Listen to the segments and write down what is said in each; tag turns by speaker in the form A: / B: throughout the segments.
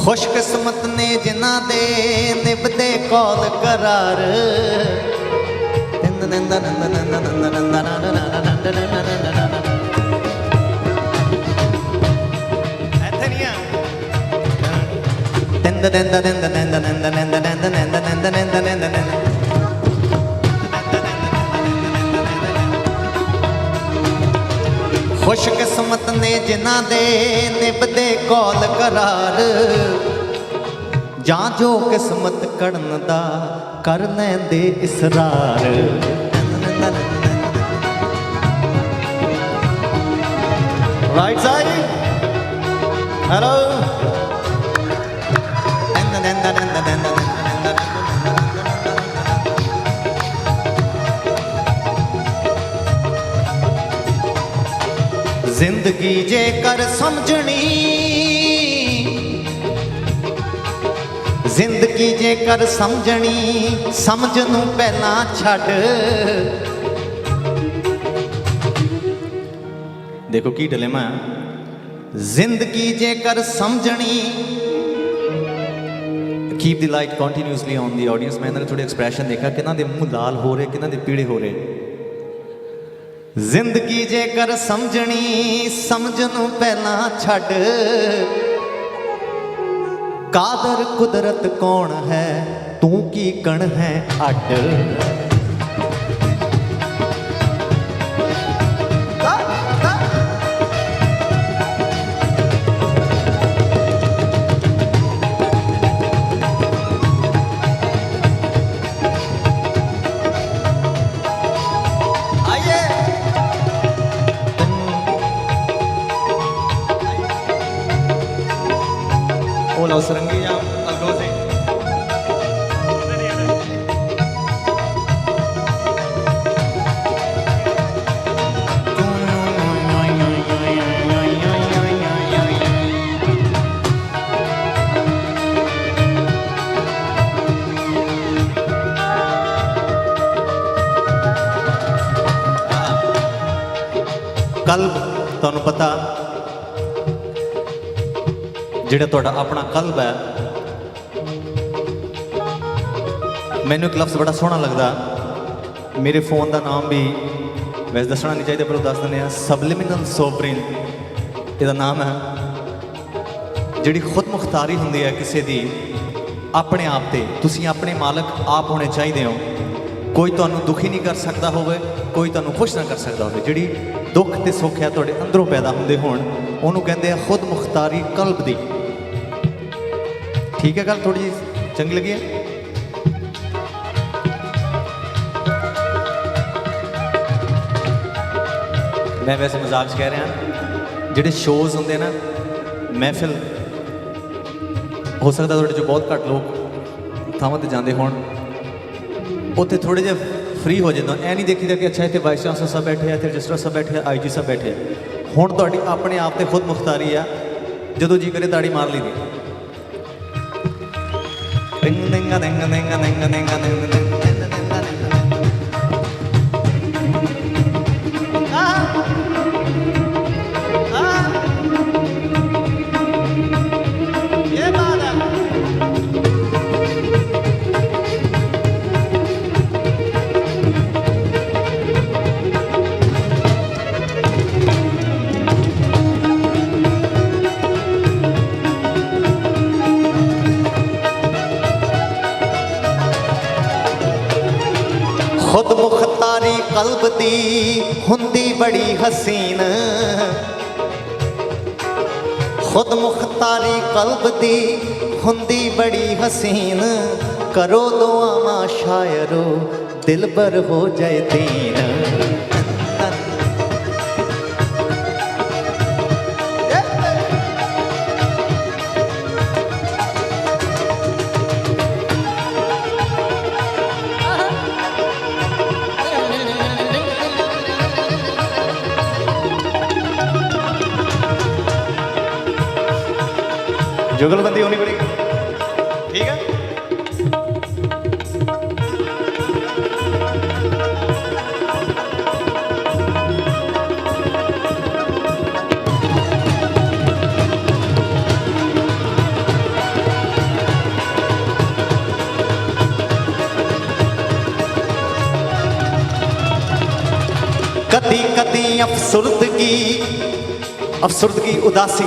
A: ਖੁਸ਼ਕਿਸਮਤ ਨੇ ਜਿਨ੍ਹਾਂ ਦੇ ਨਿਭਦੇ ਕੌਲ ਕਰਾਰ ਇੱਥੇ ਨਹੀਂ ਆ ਤਿੰਦ ਤਿੰਦ ਤਿੰਦ ਤਿੰਦ ਤਿੰਦ ਤਿੰਦ ਤਿੰਦ ਤਿੰਦ ਖੁਸ਼ਕਿਸਮਤ ਨੇ ਜਿਨ੍ਹਾਂ ਦੇ ਨਿਭਦੇ ਕੌਲ ਕਰਾਰ। ਜਾਂ ਜੋ ਕਿਸਮਤ ਕੜਨ ਦਾ ਕਰ ਲੈਂਦੇ ਇਸਰਾਰ। ਰਾਈਟ ਸਾਈਡ ਹੈਲੋ ਜ਼ਿੰਦਗੀ ਜੇ ਕਰ ਸਮਝਣੀ, ਜ਼ਿੰਦਗੀ ਜੇ ਕਰ ਸਮਝਣੀ, ਸਮਝ ਨੂੰ ਪਹਿਲਾਂ ਛੱਡ। ਦੇਖੋ ਕੀ ਡਿਲੇਮਾ ਹੈ ਜ਼ਿੰਦਗੀ ਜੇ ਕਰ ਸਮਝਣੀ keep the light continuously on the audience ਮੈਂ ਇਹਨਾਂ ਦੇ ਥੋੜੇ ਐਕਸਪ੍ਰੈਸ਼ਨ ਦੇਖਿਆ, ਕਿਹਨਾਂ ਦੇ ਮੂੰਹ ਲਾਲ ਹੋ ਰਹੇ, ਕਿਹਨਾਂ ਦੇ ਪੀੜੇ ਹੋ ਰਹੇ। ਜ਼ਿੰਦਗੀ ਜੇਕਰ ਸਮਝਣੀ ਸਮਝ ਨੂੰ ਪਹਿਲਾਂ ਛੱਡ। ਕਾਦਰ ਕੁਦਰਤ ਕੌਣ ਹੈ? ਤੂੰ ਕੀ ਕਣ ਹੈ ਅੱਡ? ਤੁਹਾਨੂੰ ਪਤਾ ਜਿਹੜਾ ਤੁਹਾਡਾ ਆਪਣਾ ਕਲਬ ਹੈ, ਮੈਨੂੰ ਇੱਕ ਲਫ਼ਜ਼ ਬੜਾ ਸੋਹਣਾ ਲੱਗਦਾ। ਮੇਰੇ ਫੋਨ ਦਾ ਨਾਮ ਵੀ ਵੈਸੇ ਦੱਸਣਾ ਨਹੀਂ ਚਾਹੀਦਾ, ਪਰ ਉਹ ਦੱਸ ਦਿੰਦੇ ਆ ਸਬਲਿਮਿਨਲ ਸੋਵਰਿਨ ਇਹਦਾ ਨਾਮ ਹੈ, ਜਿਹੜੀ ਖੁਦ ਮੁਖਤਾਰੀ ਹੁੰਦੀ ਹੈ ਕਿਸੇ ਦੀ, ਆਪਣੇ ਆਪ ਤੇ। ਤੁਸੀਂ ਆਪਣੇ ਮਾਲਕ ਆਪ ਹੋਣੇ ਚਾਹੀਦੇ ਹੋ। ਕੋਈ ਤੁਹਾਨੂੰ ਦੁਖੀ ਨਹੀਂ ਕਰ ਸਕਦਾ ਹੋਵੇ ਕੋਈ ਤੁਹਾਨੂੰ ਖੁਸ਼ ਨਾ ਕਰ ਸਕਦਾ ਹੋਵੇ, ਜਿਹੜੀ ਦੁੱਖ ਤੇ ਸੁੱਖ ਹੈ ਤੁਹਾਡੇ ਅੰਦਰੋਂ ਪੈਦਾ ਹੁੰਦੇ ਹੋਣ, ਉਹਨੂੰ ਕਹਿੰਦੇ ਆ ਖੁਦ ਮੁਖਤਾਰੀ ਕਲਬ ਦੀ। ਠੀਕ ਹੈ, ਗੱਲ ਥੋੜੀ ਜਿਹੀ ਚੰਗੀ ਲੱਗੀ ਹੈ? ਮੈਂ ਵੈਸੇ ਮਜ਼ਾਕ 'ਚ ਕਹਿ ਰਿਹਾ, ਜਿਹੜੇ ਸ਼ੋਜ਼ ਹੁੰਦੇ ਨਾ, ਮਹਿਫਿਲ, ਹੋ ਸਕਦਾ ਤੁਹਾਡੇ ਚੋਂ ਬਹੁਤ ਘੱਟ ਲੋਕ ਥਾਵਾਂ ਤੇ ਜਾਂਦੇ ਹੋਣ। ਉੱਥੇ ਥੋੜੇ ਜਿਹਾ ਫ੍ਰੀ ਹੋ ਜਾਂਦਾ। ਐ ਨਹੀਂ ਦੇਖੀਦਾ ਕਿ ਅੱਛਾ ਇੱਥੇ ਵਾਈਸ ਚਾਂਸਲਰ ਸਾਹਿਬ ਬੈਠੇ ਆ, ਇੱਥੇ ਰਜਿਸਟਰ ਸਾਹਿਬ ਬੈਠੇ ਆ ਆਈਜੀ ਸਾਹਿਬ ਬੈਠੇ ਆ। ਹੁਣ ਤੁਹਾਡੀ ਆਪਣੇ ਆਪ ਤੇ ਖੁਦ ਮੁਖਤਾਰੀ ਆ, ਜਦੋਂ ਜੀ ਕਰੇ ਤਾੜੀ ਮਾਰ ਲਈ ਦੀ। ਟਿੰਗ ਟਿੰਗਾ ਟਿੰਗਾ ਟਿੰਗਾ ਟਿੰਗਾ ਟਿੰਗਾ ਟਿੰਗਾ ਖੁਦ ਮੁਖਤਾਰੀ ਕਲਬ ਦੀ ਹੁੰਦੀ ਬੜੀ ਹਸੀਨ। ਖੁਦ ਮੁਖਤਾਰੀ ਕਲਬ ਦੀ ਹੁੰਦੀ ਬੜੀ ਹਸੀਨ। ਕਰੋ ਦੁਆਵਾਂ ਸ਼ਾਇਰੋ, ਦਿਲਬਰ ਹੋ ਜਾਏ ਦੀਨ। ਕਦੀ ਕਦੀ ਅਫਸੁਰਦਗੀ ਅਫਸੁਰਦਗੀ ਉਦਾਸੀ।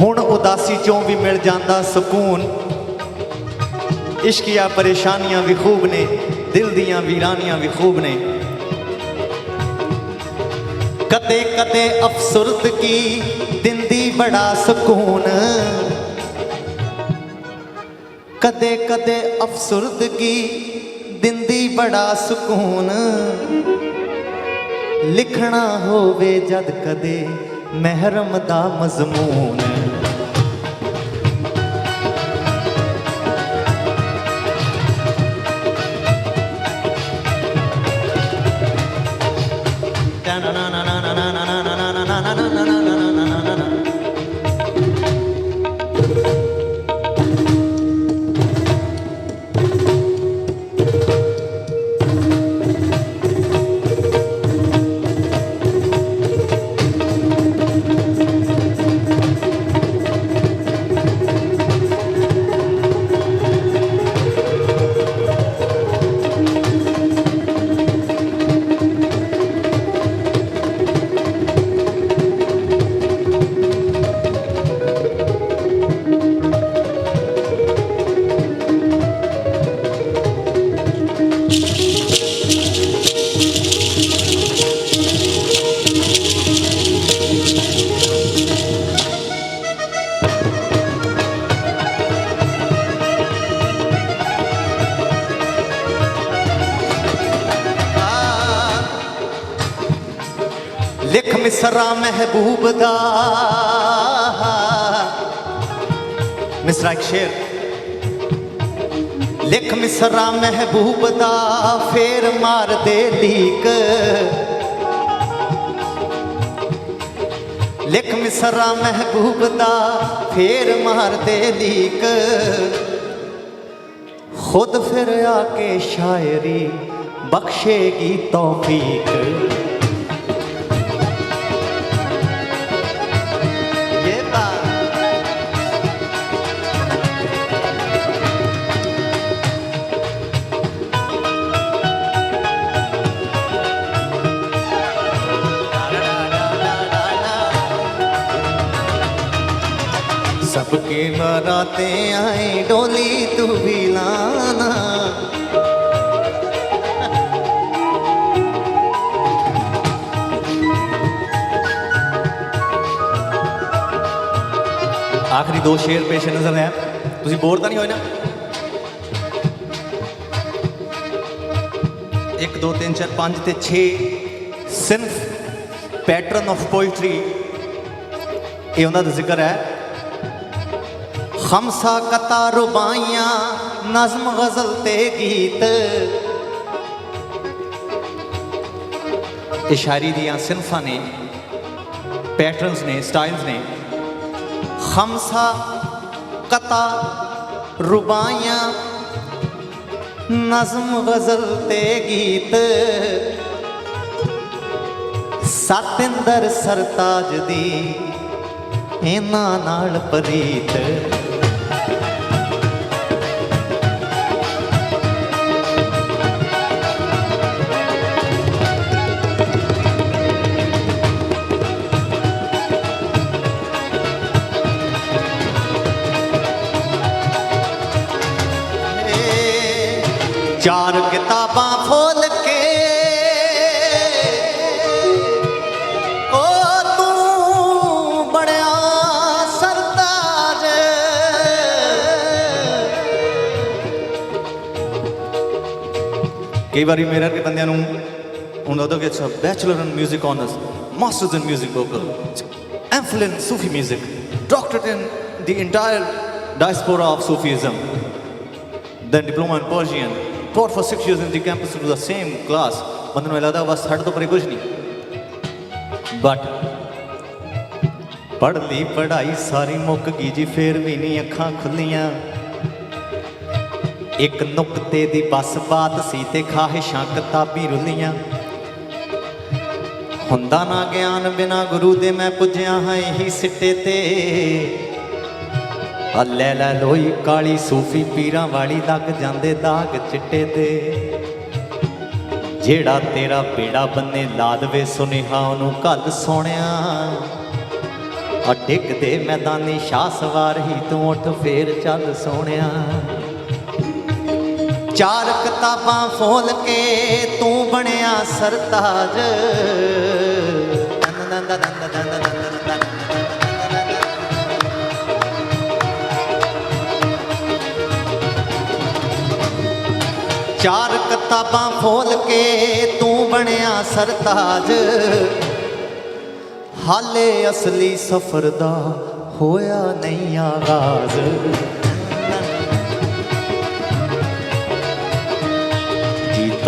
A: ਹੁਣ ਉਦਾਸੀ ਚੋਂ ਵੀ ਮਿਲ ਜਾਂਦਾ ਸਕੂਨ। ਇਸ਼ਕੀਆ ਪਰੇਸ਼ਾਨੀਆਂ ਵੀ ਖੂਬ ਨੇ, ਦਿਲ ਦੀਆਂ ਵੀਰਾਨੀਆਂ ਵੀ ਖੂਬ ਨੇ। ਕਦੇ ਕਦੇ ਅਫਸੁਰਦਗੀ ਦਿੰਦੀ ਬੜਾ ਸਕੂਨ। ਕਦੇ ਕਦੇ ਅਫਸੁਰਦਗੀ ਦਿੰਦੀ ਬੜਾ ਸਕੂਨ। ਲਿਖਣਾ ਹੋਵੇ ਜਦ ਕਦੇ ਮਹਿਰਮ ਦਾ ਮਜ਼ਮੂਨ। ਮਹਿਬੂਬ ਦਾ ਮਿਸਰਾ ਇੱਕ ਸ਼ੇਰ ਲਿਖ ਮਿਸਰਾ ਮਹਿਬੂਬ ਦਾ ਫੇਰ ਮਾਰ ਦੇ ਲੀਕ ਲਿਖ ਮਿਸਰਾ ਮਹਿਬੂਬ ਦਾ ਫੇਰ ਮਾਰ ਦੇ ਲੀਕ ਖੁਦ ਫਿਰ ਆ ਕੇ ਸ਼ਾਇਰੀ ਬਖਸ਼ੇਗੀ ਤੌਫੀਕ सबके बराते आए डोली तू भी लाना ਆਖਰੀ ਦੋ ਸ਼ੇਰ ਪੇਸ਼ ਨਜ਼ਰ ਹੈ ਤੁਸੀਂ ਬੋਰ ਤਾਂ ਨਹੀਂ ਹੋਏ ਨਾ 1 2 3 4 5 ਤੇ 6 ਸਿਨਫ ਪੈਟਰਨ ਆਫ ਪੋਇਟਰੀ ਇਹ ਉਹਨਾਂ ਦਾ ਜ਼ਿਕਰ ਹੈ ਖਮਸਾ ਕਤਾ ਰੁਬਾਈਆਂ, ਨਜ਼ਮ ਗਜ਼ਲ ਤੇ ਗੀਤ। ਇਸ਼ਾਰੀ ਦੀਆਂ ਸਿਨਫਾਂ ਨੇ, ਪੈਟਰਨਸ ਨੇ, ਸਟਾਈਲਸ ਨੇ। ਖਮਸਾ ਕਤਾ ਰੁਬਾਈਆਂ, ਨਜ਼ਮ ਗਜ਼ਲ ਤੇ ਗੀਤ। ਸਤਿੰਦਰ ਸਰਤਾਜ ਦੀ ਇਹਨਾਂ ਨਾਲ ਪ੍ਰੀਤ। ਕਈ ਵਾਰੀ ਮੇਰੇ ਵਰਗੇ ਬੰਦਿਆਂ ਨੂੰ ਉਹਨਾਂ ਦਾ gets a bachelor in 뮤직 honours masters in 뮤직 vocal MPhil in Sufi 뮤직 doctorate in the entire diaspora of Sufism then diploma in Persian, taught for six years in the campus to the same class. ਬੰਦੇ ਨੂੰ ਲੱਗਦਾ ਬਸ ਸਾਡੇ ਤੋਂ ਪਰੇ ਕੁਝ ਨਹੀਂ but ਪੜ੍ਹ ਲਈ ਪੜ੍ਹਾਈ ਸਾਰੀ ਮੁੱਕ ਗਈ ਜੀ ਫੇਰ ਵੀ ਨਹੀਂ ਅੱਖਾਂ ਖੁੱਲੀਆਂ ਇੱਕ ਨੁਕਤੇ ਦੀ ਬਸ ਬਾਤ ਸੀ ਤੇ ਖਾਹਿਸ਼ਾਂ ਕਿਤਾਬੀ ਰੁੱਲੀਆਂ। ਹੁੰਦਾ ਨਾ ਗਿਆਨ ਬਿਨਾ ਗੁਰੂ ਦੇ ਮੈਂ ਪੁੱਜਿਆ ਹਾਂ ਇਹੀ ਸਿੱਟੇ ਤੇ। ਆ ਲੈ ਲੋਈ ਕਾਲੀ ਸੂਫੀ ਪੀਰਾਂ ਵਾਲੀ ਲੱਗ ਜਾਂਦੇ ਦਾਗ ਚਿੱਟੇ ਤੇ। ਜਿਹੜਾ ਤੇਰਾ ਬੇੜਾ ਬੰਨੇ ਲਾ ਦਵੇ ਸੁਨੇਹਾ ਉਹਨੂੰ ਕੱਲ ਸੋਹਣਿਆ। ਆ ਡਿੱਗਦੇ ਮੈਦਾਨੀ ਸ਼ਾਹ ਸਵਾਰ ਹੀ ਤੂੰ ਉੱਠ ਫੇਰ ਚੱਲ ਸੋਹਣਿਆ। ਚਾਰ ਕਿਤਾਬਾਂ ਫੋਲ ਕੇ ਤੂੰ ਬਣਿਆ ਸਰਤਾਜ। ਚਾਰ ਕਿਤਾਬਾਂ ਫੋਲ ਕੇ ਤੂੰ ਬਣਿਆ ਸਰਤਾਜ। ਹਾਲੇ ਅਸਲੀ ਸਫਰ ਦਾ ਹੋਇਆ ਨਹੀਂ ਆਗਾਜ਼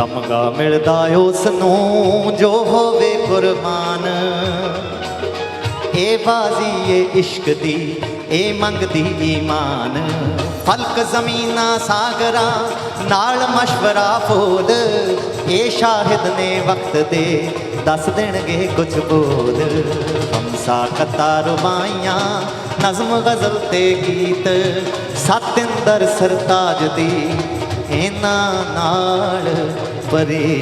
A: ਤਮਗਾ ਮਿਲਦਾ ਉਸ ਨੂੰ ਜੋ ਹੋਵੇ ਕੁਰਬਾਨ। ਇਹ ਬਾਜ਼ੀ ਇਹ ਇਸ਼ਕ ਦੀ, ਇਹ ਮੰਗਦੀ ਈਮਾਨ। ਫਲਕ ਜ਼ਮੀਨਾਂ, ਸਾਗਰਾਂ, ਨਾਲ ਮਸ਼ਵਰਾ ਫੋਲ ਇਹ ਸ਼ਾਹਿਦ ਨੇ ਵਕਤ ਦੇ, ਦੱਸ ਦੇਣਗੇ ਕੁਝ ਬੋਲ ਹਮਸਾ ਕਤਾਰ ਰੁਬਾਈਆਂ ਨਜ਼ਮ ਗਜ਼ਲ ਤੇ ਗੀਤ। ਸਤਿੰਦਰ ਸਰਤਾਜ ਦੀ, ਇਹਨਾਂ ਨਾਲ பரீத்த